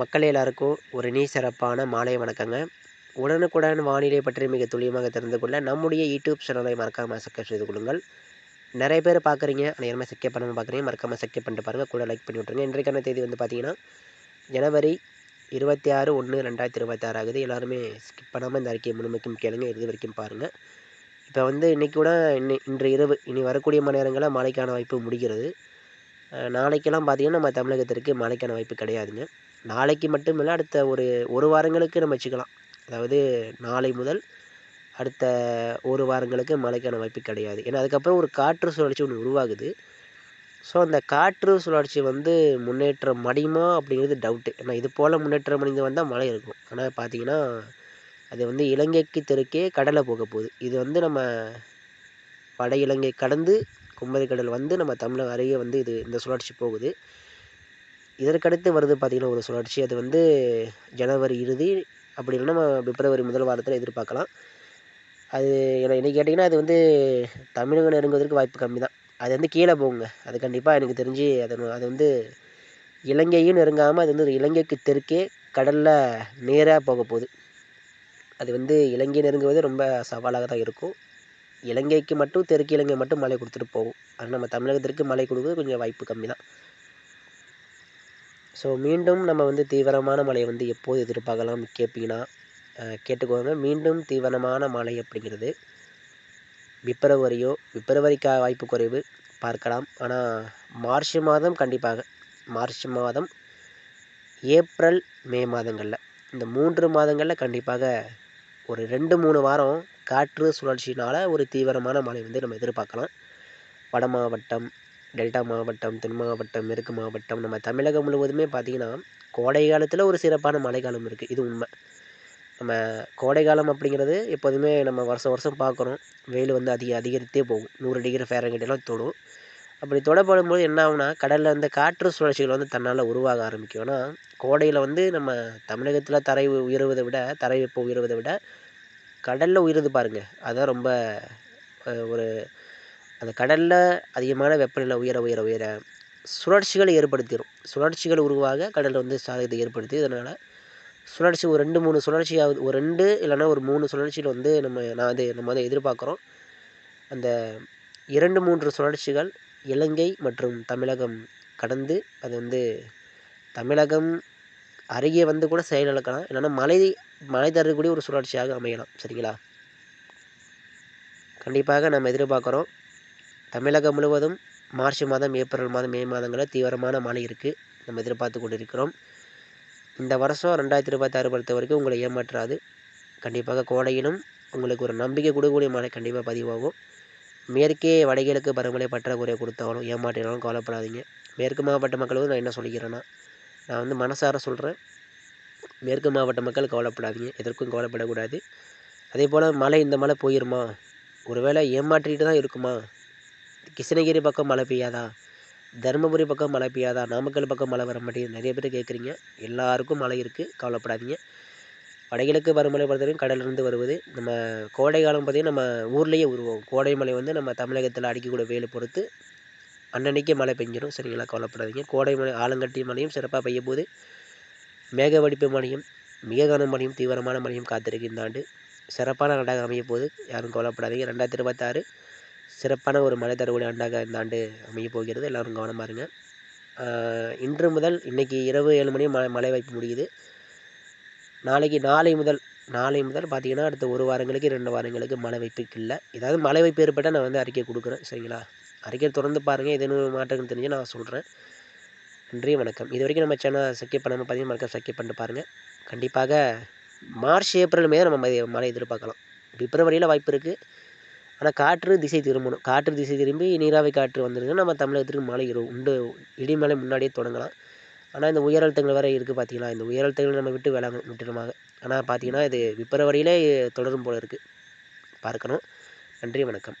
மக்கள் எல்லாருக்கும் ஒரு நீ சிறப்பான மாலை வணக்கங்க. உடனுக்குடன் வானிலை பற்றி மிக துல்லியமாக தெரிந்து கொள்ள நம்முடைய யூடியூப் சேனலை மறக்காமல் சப்ஸ்கிரைப் செய்து கொள்ளுங்கள். நிறைய பேர் பார்க்குறீங்க நேரமாக சப்ஸ்கிரைப் பண்ணாமல் பார்க்குறீங்க மறக்காமல் சப்ஸ்கிரைப் பண்ணிட்டு பாருங்கள் கூட லைக் பண்ணி விட்ருங்க இன்றைக்கான தேதி வந்து பார்த்தீங்கன்னா ஜனவரி இருபத்தி ஆறு ஒன்று ரெண்டாயிரத்தி இருபத்தி ஆறு ஆகுது. எல்லாருமே ஸ்கிப் பண்ணாமல் இந்த அறிக்கையை முழுமைக்கும் கேளுங்க இறுதி வரைக்கும் பாருங்கள் இப்போ வந்து இன்றைக்கி கூட இன்னி இன்று இரவு இனி வரக்கூடிய மணி நேரங்களில் மழைக்கான வாய்ப்பு முடிகிறது. நாளைக்கெல்லாம் பார்த்தீங்கன்னா நம்ம தமிழகத்திற்கு மழைக்கான வாய்ப்பு கிடையாதுங்க. நாளைக்கு மட்டும் இல்லை அடுத்த ஒரு ஒரு வாரங்களுக்கு நம்ம வச்சுக்கலாம். அதாவது நாளை முதல் அடுத்த ஒரு வாரங்களுக்கு மழைக்கான வாய்ப்பு கிடையாது. ஏன்னா அதுக்கப்புறம் ஒரு காற்று சுழற்சி ஒன்று உருவாகுது. ஸோ அந்த காற்று சுழற்சி வந்து முன்னேற்றம் அடையுமா அப்படிங்கிறது டவுட்டு ஏன்னா இது போல் முன்னேற்றம் அடைந்து வந்தால் மழை இருக்கும். ஆனால் பார்த்தீங்கன்னா அது வந்து இலங்கைக்கு தெற்கே கடலை போக போகுது. இது வந்து நம்ம வட இலங்கை கடந்து குமரி கடல் வந்து நம்ம தமிழக அருகே வந்து இது இந்த சுழற்சி போகுது. இதற்கடுத்து வருது பார்த்திங்கன்னா ஒரு சுழற்சி. அது வந்து ஜனவரி இறுதி அப்படி இல்லைன்னா நம்ம பிப்ரவரி முதல் வாரத்தில் எதிர்பார்க்கலாம். அது என்ன என்ன கேட்டிங்கன்னா அது வந்து தமிழகம் நெருங்குவதற்கு வாய்ப்பு கம்மி தான் அது வந்து கீழே போகுங்க அது கண்டிப்பாக எனக்கு தெரிஞ்சு அது அது வந்து இலங்கையும் நெருங்காமல் அது வந்து இலங்கைக்கு தெற்கே கடலில் நேராக போக போகுது. அது வந்து இலங்கை நெருங்குவது ரொம்ப சவாலாக தான் இருக்கும். இலங்கைக்கு மட்டும் தெற்கு இலங்கை மட்டும் மழை கொடுத்துட்டு போகும். ஆனால் நம்ம தமிழகத்திற்கு மழை கொடுக்குறது கொஞ்சம் வாய்ப்பு கம்மி தான் ஸோ மீண்டும் நம்ம வந்து தீவிரமான மழையை வந்து எப்போது எதிர்பார்க்கலாம்? கேட்பீங்கன்னா கேட்டுக்கோங்க. மீண்டும் தீவிரமான மழை அப்படிங்கிறது பிப்ரவரியோ பிப்ரவரிக்கா வாய்ப்பு குறைவு பார்க்கலாம். ஆனால் மார்ச் மாதம் கண்டிப்பாக மார்ச் மாதம் ஏப்ரல் மே மாதங்களில் இந்த மூன்று மாதங்களில் கண்டிப்பாக ஒரு ரெண்டு மூணு வாரம் காற்று சுழற்சினால் ஒரு தீவிரமான மழை வந்து நம்ம எதிர்பார்க்கலாம். வட மாவட்டம் டெல்டா மாவட்டம் தென் மாவட்டம் மேற்கு மாவட்டம் நம்ம தமிழகம் முழுவதுமே பார்த்திங்கன்னா கோடை காலத்தில் ஒரு சிறப்பான மழைக்காலம் இருக்குது இது உண்மை. நம்ம கோடை காலம் அப்படிங்கிறது எப்போதுமே நம்ம வருஷம் வருஷம் பார்க்குறோம். வெயில் வந்து அதிக அதிகரித்தே போகும். நூறு டிகிரி ஃபேரங்கிட்டெல்லாம் தொடும். அப்படி தொடப்படும் போது என்ன ஆகும்னா கடலில் அந்த காற்று சுழற்சிகள் வந்து தன்னால் உருவாக ஆரம்பிக்கும். ஏன்னா கோடையில் வந்து நம்ம தமிழகத்தில் தரை உயருவதை விட தரை வெப்பம் உயருவதை விட கடலில் உயருது பாருங்கள் அதுதான் ரொம்ப ஒரு அந்த கடலில் அதிகமான வெப்பநிலை உயர உயர உயர சுழற்சிகளை ஏற்படுத்திடும் சுழற்சிகள் உருவாக கடலில் வந்து சாதகத்தை ஏற்படுத்தி இதனால் சுழற்சி ஒரு ரெண்டு மூணு சுழற்சியாவது ஒரு ரெண்டு இல்லைன்னா ஒரு மூணு சுழற்சியில் வந்து நம்ம நான் அது நம்ம வந்து எதிர்பார்க்குறோம். அந்த இரண்டு மூன்று சுழற்சிகள் இலங்கை மற்றும் தமிழகம் கடந்து அது வந்து தமிழகம் அருகே வந்து கூட செயலிழக்கலாம் இல்லைன்னா மலை மலை தரக்கூடிய ஒரு சுழற்சியாக அமையலாம். சரிங்களா? கண்டிப்பாக நம்ம எதிர்பார்க்குறோம். தமிழகம் முழுவதும் மார்ச் மாதம் ஏப்ரல் மாதம் மே மாதங்களில் தீவிரமான மழை இருக்குது நம்ம எதிர்பார்த்து கொண்டு இருக்கிறோம் இந்த வருஷம் ரெண்டாயிரத்தி இருபத்தாறு பொறுத்த வரைக்கும் உங்களை ஏமாற்றாது. கண்டிப்பாக கோடையிலும் உங்களுக்கு ஒரு நம்பிக்கை கொடுக்கக்கூடிய மழை கண்டிப்பாக பதிவாகும். மேற்கே வடகிழக்கு பருவமழை பற்றாக்குறையை கொடுத்தாலும் ஏமாற்றினாலும் கவலைப்படாதீங்க. மேற்கு மாவட்ட மக்களுக்கு நான் என்ன சொல்லிக்கிறேன்னா நான் வந்து மனசார சொல்கிறேன் மேற்கு மாவட்ட மக்கள் கவலைப்படாதீங்க. எதற்கும் கவலைப்படக்கூடாது. அதே போல் மழை இந்த மழை போயிருமா? ஒருவேளை ஏமாற்றிட்டு தான் இருக்குமா? கிருஷ்ணகிரி பக்கம் மழை பெய்யாதா? தருமபுரி பக்கம் மழை பெய்யாதா? நாமக்கல் பக்கம் மழை வர மாட்டேங்குது. நிறைய பேர் கேட்குறீங்க எல்லாருக்கும் மழை இருக்குது கவலைப்படாதீங்க. வடகிழக்கு பருவமழை பொறுத்தவரைக்கும் கடலிருந்து வருவது. நம்ம கோடை காலம் பார்த்திங்கன்னா நம்ம ஊர்லேயே உருவோம் கோடை மழை வந்து நம்ம தமிழகத்தில் அடிக்கக்கூடிய வெயில் பொறுத்து அன்னன்னைக்கு மழை பெஞ்சிடும் சரிங்களா? கவலைப்படாதீங்க. கோடை மழை ஆலங்கட்டி மழையும் சிறப்பாக பெய்ய போது மேக வடிப்பு மழையும் மிக கனமழையும் தீவிரமான மழையும் காத்திருக்கு இந்த ஆண்டு. சிறப்பான ஆண்டாக அமைய போது யாரும் கவலைப்படாதீங்க. ரெண்டாயிரத்தி இருபத்தாறு சிறப்பான ஒரு மழை தரக்கூடிய ஆண்டாக இந்த ஆண்டு அமைய போகிறது. எல்லோரும் கவனமாக இருங்க. இன்று முதல் இன்னைக்கு இரவு ஏழு மணி மழை மழை வாய்ப்பு முடியுது. நாளைக்கு நாளை முதல் நாளை முதல் பார்த்திங்கன்னா அடுத்த ஒரு வாரங்களுக்கு ரெண்டு வாரங்களுக்கு மழை வாய்ப்புக்கு இல்லை. ஏதாவது மழை வாய்ப்பு ஏற்பட்டால் நான் வந்து அறிக்கை கொடுக்குறேன். சரிங்களா? அறிக்கை தொடர்ந்து பாருங்கள் எதுன்னு மாற்றங்கள் தெரிஞ்சு நான் சொல்கிறேன் நன்றி வணக்கம். இது வரைக்கும் நம்ம சேனல் சக்கிய பண்ணாமல் பார்த்தீங்கன்னா மறக்க சக்கிய பண்ணிட்டு பாருங்கள் கண்டிப்பாக மார்ச் ஏப்ரல் மே நம்ம மழை எதிர்பார்க்கலாம். பிப்ரவரியில் வாய்ப்பு இருக்குது ஆனால் காற்று திசை திரும்பணும். காற்று திசை திரும்பி நீராவி காற்று வந்துருச்சுன்னா நம்ம தமிழகத்திற்கு மழை இரு உண்டு. இடிமலை முன்னாடியே தொடங்கலாம். ஆனால் இந்த உயரழுத்தங்கள் வேறு இருக்குது பார்த்தீங்களா இந்த உயரழுத்தங்கள் நம்ம விட்டு விலகும் முற்றிலுமாக. ஆனால் பார்த்தீங்கன்னா இது பிப்ரவரியிலே தொடரும் போல இருக்குது பார்க்கணும். நன்றி வணக்கம்.